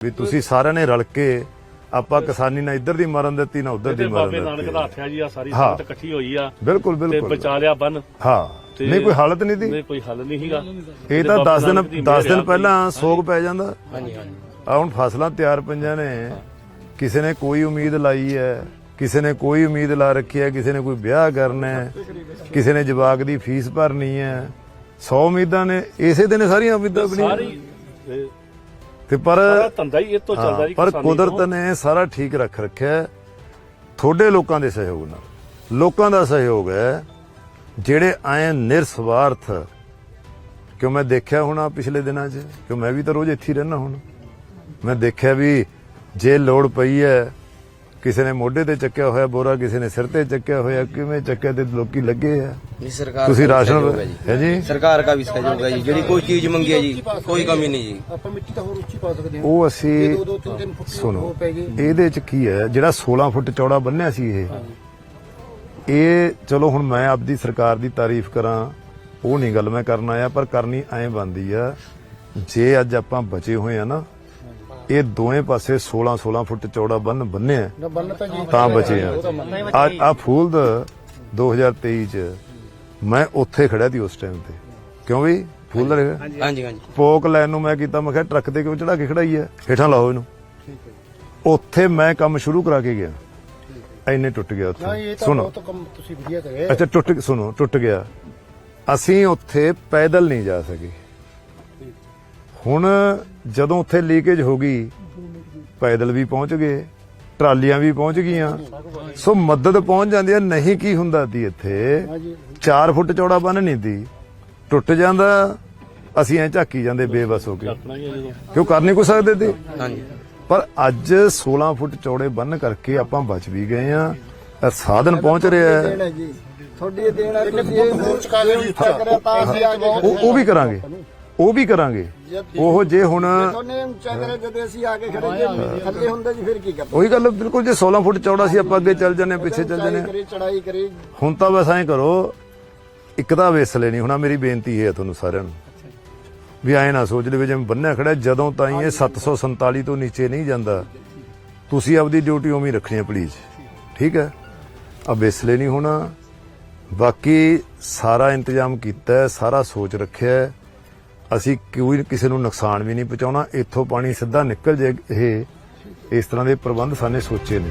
ਵੀ ਤੁਸੀਂ ਸਾਰਿਆਂ ਨੇ ਰਲ ਕੇ ਆਪਾਂ ਕਿਸਾਨੀ ਨਾ ਇੱਧਰ ਦੀ ਮਰਨ ਦਿੱਤੀ ਨਾ ਉੱਧਰ ਦੀ ਤੇ ਮਰਨ ਬਾਬੇ ਨਾਨਕ ਦਾ ਦਿੱਤੀ ਹੱਥ ਜੀ ਆ ਸਾਰੀ। ਸੰਗਤ ਇਕੱਠੀ ਹੋਈ ਆ ਬਿਲਕੁਲ ਤੇ ਬਿਲਕੁਲ ਬਚਾ ਲਿਆ ਬੰਨ। ਹਾਂ। ਤੇ- ਨਹੀਂ ਕੋਈ ਹਾਲਤ ਨਹੀਂ ਦੀ। ਨਹੀਂ ਕੋਈ ਹੱਲ ਨਹੀਂ ਸੀਗਾ। ਇਹ ਤਾਂ 10 ਦਿਨ 10 ਦਿਨ ਪਹਿਲਾਂ ਸੋਗ ਪੈ ਜਾਂਦਾ। ਹਾਂਜੀ ਹਾਂਜੀ। ਆ ਹੁਣ ਫਸਲਾਂ ਤਿਆਰ ਪਈਆਂ ਨੇ। ਕਿਸੇ ਨੇ ਕੋਈ ਉਮੀਦ ਲਾਈ ਹੈ ਕਿਸੇ ਨੇ ਕੋਈ ਉਮੀਦ ਲਾ ਰੱਖੀ ਹੈ ਕਿਸੇ ਨੇ ਕੋਈ ਵਿਆਹ ਕਰਨਾ ਹੈ ਕਿਸੇ ਨੇ ਜਵਾਕ ਦੀ ਫੀਸ ਭਰਨੀ ਹੈ। 100 ਉਮੀਦਾਂ ਨੇ ਇਸੇ ਦਿਨ ਸਾਰੀਆਂ ਉਮੀਦਾਂ ਬਣੀਆਂ। ਸਾਰੀ ਤੇ ਪਰ ਧੰਦਾ ਹੀ ਇਹ ਤੋਂ ਚੱਲਦਾ ਜੀ ਪਰ ਕੁਦਰਤ। ਨੇ ਸਾਰਾ ਠੀਕ ਰੱਖ ਰੱਖਿਆ। ਤੁਹਾਡੇ ਲੋਕਾਂ ਦੇ ਸਹਿਯੋਗ ਨਾਲ ਲੋਕਾਂ ਦਾ ਸਹਿਯੋਗ ਹੈ ਜਿਹੜੇ ਆਏ ਨਿਰਸਵਾਰਥ ਕਿਉਂ ਮੈਂ ਦੇਖਿਆ ਹੋਣਾ ਪਿਛਲੇ ਦਿਨਾਂ 'ਚ ਕਿਉਂ ਮੈਂ ਵੀ ਤਾਂ ਰੋਜ਼ ਇੱਥੇ ਰਹਿਣਾ ਹੁਣ ਮੈਂ ਦੇਖਿਆ ਵੀ ਜੇ ਲੋੜ ਪਈ ਹੈ ਕਿਸੇ ਨੇ ਮੋਢੇ ਤੇ ਚੱਕਿਆ ਹੋਇਆ ਬੋਰਾ ਕਿਸੇ ਨੇ ਸਿਰ ਤੇ ਚੱਕਿਆ ਹੋਇਆ ਕਿਵੇਂ ਚੱਕਿਆ ਤੇ ਲੋਕੀ ਲੱਗੇ ਆ? ਤੁਸੀਂ ਰਾਸ਼ਨ- ਹੈ ਜੀ। ਸਰਕਾਰ ਦਾ ਵੀ ਸਹਿਯੋਗ ਹੈ ਜੀ। ਜਿਹੜੀ ਕੋਈ ਚੀਜ਼ ਮੰਗੀ ਹੈ ਜੀ ਕੋਈ ਕਮੀ ਨਹੀਂ ਜੀ। ਆਪਾਂ ਮਿੱਟੀ ਤਾਂ ਹੋਰ ਉੱਚੀ ਪਾ ਸਕਦੇ ਹਾਂ। ਉਹ ਅਸੀਂ ਸੁਣੋ ਇਹਦੇ ਚ ਕੀ ਹੈ? ਜਿਹੜਾ 16 ਫੁੱਟ ਚੌੜਾ ਬੰਨਿਆ ਸੀ ਇਹ ਇਹ ਚਲੋ ਹੁਣ ਮੈਂ ਆਪਦੀ ਸਰਕਾਰ ਦੀ ਤਾਰੀਫ ਕਰਾਂ ਉਹ ਨਹੀਂ ਗੱਲ ਮੈਂ ਕਰਨਾ ਆਇਆ ਪਰ ਕਰਨੀ ਐਂ ਬੰਦੀ ਆ। ਜੇ ਅੱਜ ਆਪਾਂ ਬਚੇ ਹੋਏ ਆ ਨਾ ਇਹ ਦੋਵੇਂ ਪਾਸੇ 16 16 ਫੁੱਟ ਚੌੜਾ ਬੰਨ ਬੰਨਿਆ ਤਾਂ ਜੀ ਤਾਂ ਬਚੇ ਆ। ਆ ਆ ਫੂਲਦ 2023 ਚ ਮੈਂ ਉੱਥੇ ਖੜਿਆ ਸੀ ਉਸ ਟਾਈਮ ਤੇ। ਕਿਉਂ ਵੀ? ਫੂਲਦ ਹੈਗਾ ਹਾਂਜੀ ਹਾਂਜੀ ਪੋਕ ਲੈਣ ਨੂੰ ਮੈਂ ਕੀਤਾ ਮੈਂ ਕਿਹਾ ਟਰੱਕ ਤੇ ਕਿਉਂ ਚੜਾ ਕੇ ਖੜਾਈ ਹੈ ਹੇਠਾਂ ਲਾਓ ਇਹਨੂੰ। ਉੱਥੇ ਮੈਂ ਕੰਮ ਸ਼ੁਰੂ ਕਰਾ ਕੇ ਗਿਆ। ਐਨੇ ਟੁੱਟ ਗਿਆ ਨਾ ਉੱਥੇ ਇਹ ਤਾਂ ਸੁਣੋ। ਬਹੁਤ ਕੰਮ ਤੁਸੀਂ ਵਧੀਆ ਕਰੇ। ਅੱਛਾ ਟੁੱਟ ਸੁਣੋ ਟੁੱਟ ਗਿਆ। ਅਸੀਂ ਉੱਥੇ ਪੈਦਲ ਨਹੀਂ ਜਾ ਸਕੇ। ਹੁਣ ਜਦੋਂ ਉੱਥੇ ਲੀਕੇਜ ਹੋ ਗਈ ਪੈਦਲ ਵੀ ਪਹੁੰਚ ਗਏ ਟਰਾਲੀਆਂ ਵੀ ਪਹੁੰਚ ਗਈਆਂ। ਸੋ ਮਦਦ ਪਹੁੰਚ ਜਾਂਦੀ ਹੈ ਨਹੀਂ ਕੀ ਹੁੰਦਾ ਸੀ ਇੱਥੇ? ਹਾਂਜੀ। 4 ਫੁੱਟ ਚੌੜਾ ਬੰਨ ਨਹੀਂ ਦੀ ਟੁੱਟ ਜਾਂਦਾ ਅਸੀਂ ਐ ਝਾਕੀ ਜਾਂਦੇ ਬੇਬਸ ਹੋ ਕੇ। ਕਿਉਂ ਕਰ ਨਹੀਂ ਕੁ ਸਕਦੇ ਤੇ ਹਾਂਜੀ। ਪਰ ਅੱਜ 16 ਫੁੱਟ ਚੌੜੇ ਬੰਨ ਕਰਕੇ ਆਪਾਂ ਬਚ ਵੀ ਗਏ ਆ ਸਾਧਨ ਪਹੁੰਚ ਰਿਹਾ ਹੈ। ਤੁਹਾਡੀ ਇਹ ਦੇਣਾ ਤੁਸੀਂ ਇਹ ਹੋਰ ਚਕਾ ਕੇ ਉੱਚਾ ਕਰਿਆ ਤਾਂ ਅਸੀਂ ਆ ਗਏ। ਉਹ ਉਹ ਵੀ ਕਰਾਂਗੇ। ਉਹ ਵੀ ਕਰਾਂਗੇ। ਉਹ ਜੇ ਹੁਣ ਤੁਹਾਨੇ ਉੱਚਾ ਕਰਿਆ ਜਦੋਂ ਅਸੀਂ ਆ ਕੇ ਖੜੇ ਜੇ ਥੱਲੇ ਹੁੰਦੇ ਜੀ ਫਿਰ ਕੀ ਕਰਦੇ? ਉਹੀ ਗੱਲ ਬਿਲਕੁਲ ਜੇ 16 ਫੁੱਟ ਚੌੜਾ ਸੀ ਆਪਾਂ ਅੱਗੇ ਚੱਲ ਜਾਂਦੇ ਹਾਂ, ਪਿੱਛੇ ਚੱਲ ਜਾਂਦੇ। ਚੜਾਈ ਕਰੇ ਹੁਣ ਤਾਂ ਬਸ ਐਂ ਕਰੋ ਇੱਕ ਤਾਂ ਵੇਸਲੇ ਨਹੀਂ ਹੋਣਾ ਮੇਰੀ ਬੇਨਤੀ ਇਹ ਹੈ ਤੁਹਾਨੂੰ ਸਾਰਿਆਂ ਨੂੰ। ਵੀ ਐਂ ਨਾ ਸੋਚ ਲਿਓ ਜਿਵੇਂ ਬੰਨਿਆ ਖੜਾ ਜਦੋਂ ਤਾਈਂ ਇਹ 747 ਤੋਂ ਨੀਚੇ ਨਹੀਂ ਜਾਂਦਾ ਤੁਸੀਂ ਆਪਦੀ ਡਿਊਟੀ ਉਵੇਂ ਹੀ ਰੱਖਣੀ ਹੈ ਪਲੀਜ਼ ਠੀਕ ਹੈ? ਆ ਵੇਸਲੇ ਨਹੀਂ ਹੋਣਾ ਬਾਕੀ ਸਾਰਾ ਇੰਤਜ਼ਾਮ ਕੀਤਾ ਹੈ ਸਾਰਾ ਸੋਚ ਰੱਖਿਆ ਹੈ। ਅਸੀਂ ਕੋਈ ਕਿਸੇ ਨੂੰ ਨੁਕਸਾਨ ਵੀ ਨਹੀਂ ਪਹੁੰਚਾਉਣਾ, ਇੱਥੋਂ ਪਾਣੀ ਸਿੱਧਾ ਨਿਕਲ ਜੇ ਇਹ ਇਸ ਤਰ੍ਹਾਂ ਦੇ ਪ੍ਰਬੰਧ ਸਾਨੇ ਸੋਚੇ ਨੇ।